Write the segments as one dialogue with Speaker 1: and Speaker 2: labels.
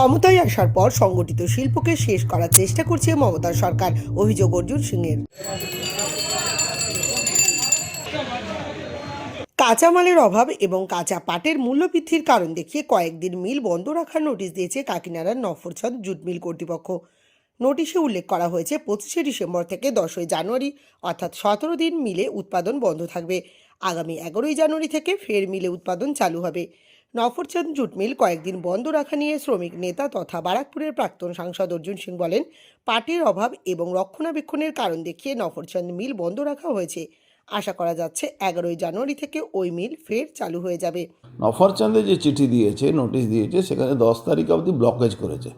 Speaker 1: ক্ষমতায় আসার পর সংগঠিত শিল্পকে শেষ করার চেষ্টা করছে মমতা সরকার, অভিযোগ অর্জুন সিংয়ের। কাঁচামালের অভাব এবং কাঁচা পাটের মূল্যবৃদ্ধির কারণ দেখিয়ে কয়েকদিন মিল বন্ধ রাখার নোটিশ দিয়েছে কাকিনাড়ার নফরছদ জুট মিল কর্তৃপক্ষ। নোটিশে উল্লেখ করা হয়েছে, পঁচিশে ডিসেম্বর থেকে দশই জানুয়ারি, অর্থাৎ সতেরো দিন মিলে উৎপাদন বন্ধ থাকবে। আগামী এগারোই জানুয়ারি থেকে ফের মিলে উৎপাদন চালু হবে। নফরচাঁদ জুট মিল কয়েকদিন বন্ধ রাখা নিয়ে শ্রমিক নেতা তথা বারাকপুরের প্রাক্তন সাংসদ অর্জুন সিং বলেন পাটের অভাব এবং রক্ষণাবেক্ষণের কারণ দেখিয়ে নফরচাঁদ মিল বন্ধ রাখা হয়েছে। আশা করা যাচ্ছে এগারোই জানুয়ারি থেকে ওই মিল ফের চালু হয়ে যাবে।
Speaker 2: নফরচাঁদে যে চিঠি দিয়েছে, নোটিশ দিয়েছে, সেখানে দশ তারিখ অবধি ব্লকেজ করেছে।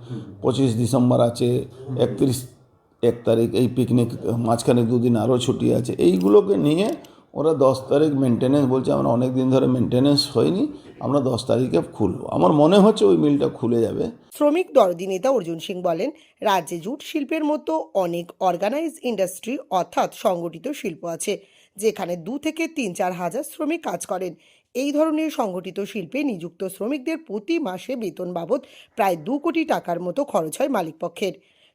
Speaker 2: পঁচিশ ডিসেম্বর আছে, একত্রিশ, এক তারিখ এই পিকনিক মাঝখানে দুদিন আরও ছুটি আছে। এইগুলোকে নিয়ে ওরা দশ তারিখ মেনটেনেন্স বলছে, আমরা অনেক দিন ধরে মেনটেনেন্স হয়নি, আমরা দশ তারিখে খুলবো। আমার মনে হচ্ছে ওই মিলটা খুলে যাবে।
Speaker 1: শ্রমিক দরদি নেতা অর্জুন সিং বলেন, রাজ্যে জুট শিল্পের মতো অনেক অর্গানাইজ ইন্ডাস্ট্রি অর্থাৎ সংগঠিত শিল্প আছে, যেখানে দু থেকে তিন চার হাজার শ্রমিক কাজ করেন। এই ধরনের সংগঠিত শিল্পে নিযুক্ত শ্রমিকদের প্রতি মাসে বেতন বাবদ প্রায় দু কোটি টাকার মতো খরচ হয় মালিকপক্ষের।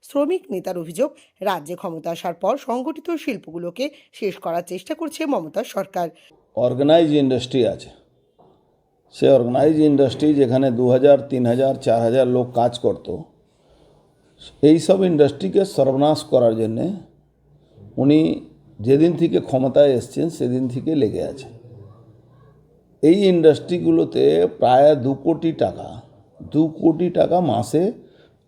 Speaker 1: শ্রমিক নেতার অভিযোগ, রাজ্যে ক্ষমতা আসার পর সংগঠিত শিল্পগুলোকে শেষ করার চেষ্টা করছে মমতা সরকার।
Speaker 2: অর্গানাইজ ইন্ডাস্ট্রি আছে। সে অর্গানাইজ ইন্ডাস্ট্রি যেখানে দু হাজার, তিন হাজার, চার হাজার লোক কাজ করতো, এই সব ইন্ডাস্ট্রিকে সর্বনাশ করার জন্যে উনি যেদিন থেকে ক্ষমতায় এসছেন সেদিন থেকে লেগে আছে। এই ইন্ডাস্ট্রিগুলোতে প্রায় দু কোটি টাকা, দু কোটি টাকা মাসে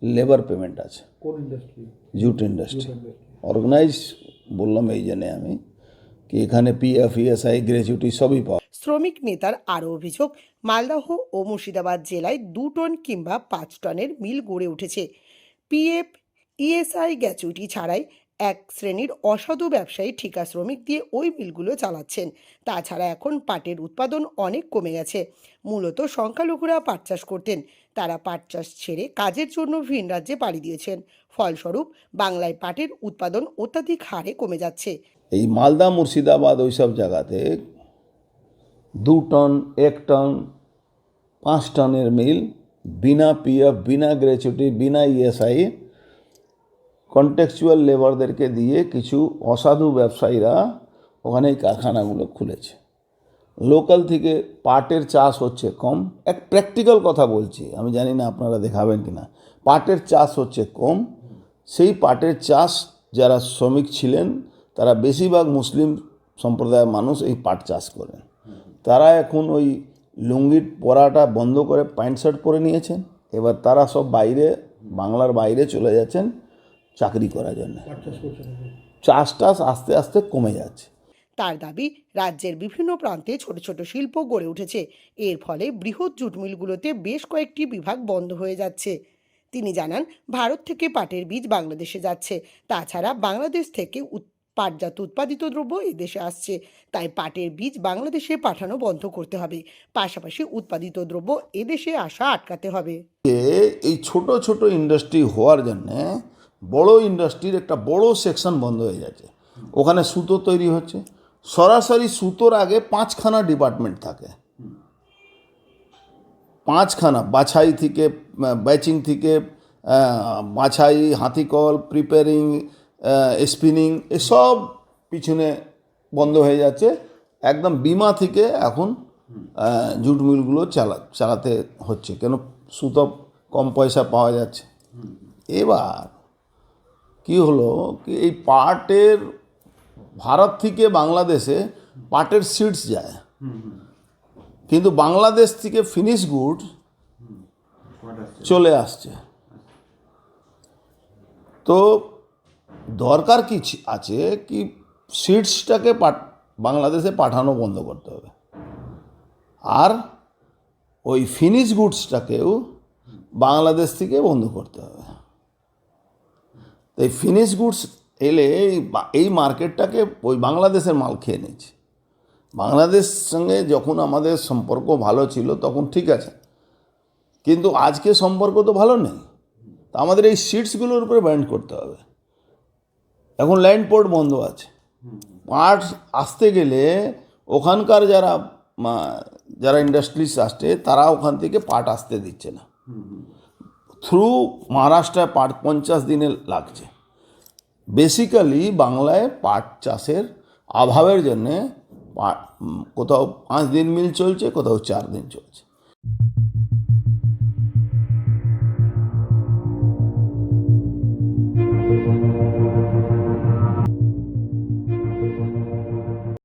Speaker 2: লেবার পেমেন্ট আছে।
Speaker 3: কোন ইন্ডাস্ট্রি
Speaker 2: জুট ইন্ডাস্ট্রি অর্গানাইজ বললাম এই জন্যে আমি কি এখানে পিএফ ইএসআই গ্র্যাচুইটি সবই পাওয়া
Speaker 1: শ্রমিক নেতার আরও অভিযোগ মালদহ ও মুর্শিদাবাদ জেলায় দু টন কিংবা পাঁচ টনের মিল গড়ে উঠেছে। পিএফ ইএসআই গ্র্যাচুইটি ছাড়াই এক শ্রেণির অসাধু ব্যবসায়ী ঠিকা শ্রমিক দিয়ে ওই মিলগুলো চালাচ্ছেন। তাছাড়া এখন পাটের উৎপাদন অনেক কমে গেছে। মূলত সংখ্যালঘুরা পাট চাষ করতেন। তারা পাট চাষ ছেড়ে কাজের জন্য ভিন রাজ্যে পাড়ি দিয়েছেন। ফলস্বরূপ বাংলায় পাটের উৎপাদন অত্যাধিক হারে কমে যাচ্ছে।
Speaker 2: এই মালদা, মুর্শিদাবাদ ওই সব জায়গাতে দু টন, এক টন, পাঁচ টনের মিল, বিনা পিএফ, বিনা গ্র্যাচুইটি বিনা ইএসআই কন্টেক্সচুয়াল লেবারদেরকে দিয়ে কিছু অসাধু ব্যবসায়ীরা ওখানে কারখানাগুলো খুলেছে। লোকাল থেকে পাটের চাষ হচ্ছে কম। এক প্র্যাকটিক্যাল কথা বলছি, আমি জানি না আপনারা দেখাবেন কি না পাটের চাষ হচ্ছে কম। সেই পাটের চাষ যারা শ্রমিক ছিলেন, তারা বেশিরভাগ মুসলিম সম্প্রদায়ের মানুষ এই পাট চাষ করেন। তারা এখন ওই লুঙ্গির পরাটা বন্ধ করে প্যান্ট শার্ট পরে নিয়েছেন। এবার তারা সব বাইরে, বাংলার বাইরে চলে যাচ্ছেন। চাকরি করার জন্য।
Speaker 3: চাষ
Speaker 2: টাস আস্তে আস্তে কমে যাচ্ছে।
Speaker 1: তার দাবি রাজ্যের বিভিন্ন প্রান্তে ছোট ছোট শিল্প গড়ে উঠেছে। এর ফলে বৃহৎ জুট মিলগুলোতে বেশ কয়েকটি বিভাগ বন্ধ হয়ে যাচ্ছে। তিনি জানান ভারত থেকে পাটের বীজ বাংলাদেশে যাচ্ছে। তাছাড়া বাংলাদেশ থেকে উৎ- পাটজাত উৎপাদিত দ্রব্য এদেশে আসছে। তাই পাটের বীজ বাংলাদেশে পাঠানো বন্ধ করতে হবে। পাশাপাশি উৎপাদিত দ্রব্য এদেশে আসা আটকাতে হবে।
Speaker 2: এই ছোট ছোট ইন্ডাস্ট্রি হওয়ার জন্যে বড় ইন্ডাস্ট্রির একটা বড় সেকশন বন্ধ হয়ে যাচ্ছে। ওখানে সুতো তৈরি হচ্ছে। সরাসরি সুতোর আগে পাঁচখানা ডিপার্টমেন্ট থাকে। পাঁচখানা, বাছাই থেকে ব্যাচিং থেকে বাছাই, হাতিকল প্রিপেয়ারিং স্পিনিং এসব পিছনে বন্ধ হয়ে যাচ্ছে। একদম বিমা থেকে এখন জুট মিলগুলো চালা, চালাতে হচ্ছে। কেন? সুতো কম পয়সা পাওয়া যাচ্ছে। এবার কি হলো? কি এই পাটের ভারত থেকে বাংলাদেশে পাটের সিডস যায়। কিন্তু বাংলাদেশ থেকে ফিনিশ গুড চলে আসছে। তো দরকার কি আছে কি সিডসটাকে বাংলাদেশে পাঠানো বন্ধ করতে হবে। আর ওই ফিনিশ গুডসটাকেও বাংলাদেশ থেকে বন্ধ করতে হবে। তো এই ফিনিশ গুডস এলে এই এই মার্কেটটাকে ওই বাংলাদেশের মাল খেয়ে নিয়েছে। বাংলাদেশ সঙ্গে যখন আমাদের সম্পর্ক ভালো ছিল তখন ঠিক আছে। কিন্তু আজকে সম্পর্ক তো ভালো নেই। তা আমাদের এই সিটসগুলোর উপরে ব্যান্ড করতে হবে। এখন ল্যান্ড পোর্ট বন্ধ আছে। পাট আসতে গেলে ওখানকার যারা যারা ইন্ডাস্ট্রিজ আসছে, তারা ওখান থেকে পাট আসতে দিচ্ছে না। থ্রু মহারাষ্ট্রায় পাট পঞ্চাশ দিনে লাগছে। বেসিক্যালি বাংলায় পাট চাষের অভাবের জন্যে কোথাও পাঁচ দিন মিল চলছে, কোথাও চার দিন চলছে।